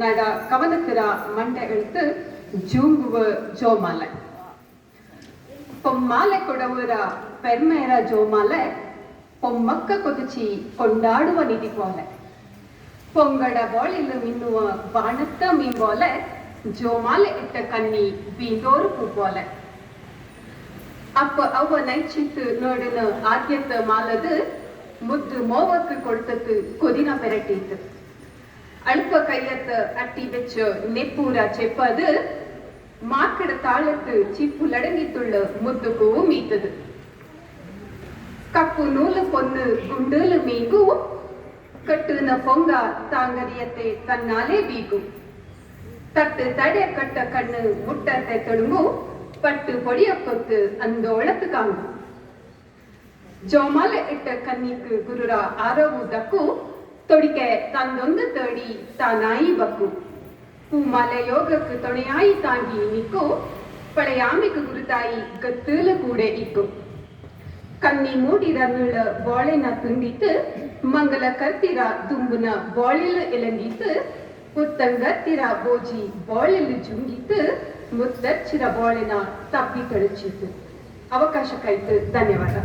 ನಾಡ ಕವನಕರ ಮಂಡೆ ಎಳ್ತು ಜೂಂಗುವ ಜೋಮಾಲೆ பொம்மாலை கொடவுற பெருமையர ஜோமால பொம்மக்க கொதிச்சி கொண்டாடுவ நிதி போல. பொங்கட போலில் மின்னுவ வானத்த மீன் போல ஜோமால இட்ட கண்ணி வீந்தோரு பூ போல. அப்ப அவ நைச்சிட்டு நோடின ஆத்தியத்தை மாலது முத்து மோவக்கு கொடுத்தது கொதின பெரட்டிட்டு. அழுப்ப கையத்த அட்டி வச்சு நெப்பூரா செப்பது மாக்கட தாளத்து சிப்புலடங்கித்துள்ள முத்துக்கு மீத்தது ಕಪ್ಪು ನೂಲು ಪೊನ್ನು ಗುಂಡೂಲು ಮೀಗು ಕಟ್ಟುನ ಪೊಂಗ ತಾಂಗರಿಯತೆ ತನ್ನಾಲೇ ಬೀಗು ತಟ್ಟು ತಡೆ ಕಟ್ಟ ಕಣ್ಣು ಮುಟ್ಟತೆ ತೊಳುಗು ಪಟ್ಟು பொடிய கொத்து அந்தோளத்து காங்கு ಜೋಮಾಲೆ ಇಟ್ಟ ಕನ್ನಿಕ್ ಗುರುರ ಆರವುದಕ್ಕೂ ತೊಡಿಕೆ ತಂದೊಂದು ತಡಿ ತಾನಾಯಿ ಬಕ್ಕು ಹೂಮಾಲ ಯೋಗಕ್ಕೆ ತೊಣೆಯಾಯಿ ತಾಂಗಿ ನಿಕ್ಕು ಪಳೆಯಾಮಿಕ ಗುರುತಾಯಿ ಗತ್ತಲ ಕೂಡೆ ಇಕ್ಕು ಕಣ್ಣಿ ಮೂಡಿದ ಮುಳ್ಳ ಬಾಳೆನ ತುಂಡಿತ್ತು ಮಂಗಲ ಕರ್ತಿರ ದುಂಬುನ ಬಾಳಿಲು ಎಲಂದಿತ್ತು புத்தங்கத்திர போஜி பாலில் ஜுங்கித்து ಮುದ್ದಚ್ಚಿರ ಬಾಳಿನ ತಪ್ಪಿ ತಳುಚಿತು ಅವಕಾಶ ಕಾಯ್ತು ಧನ್ಯವಾದ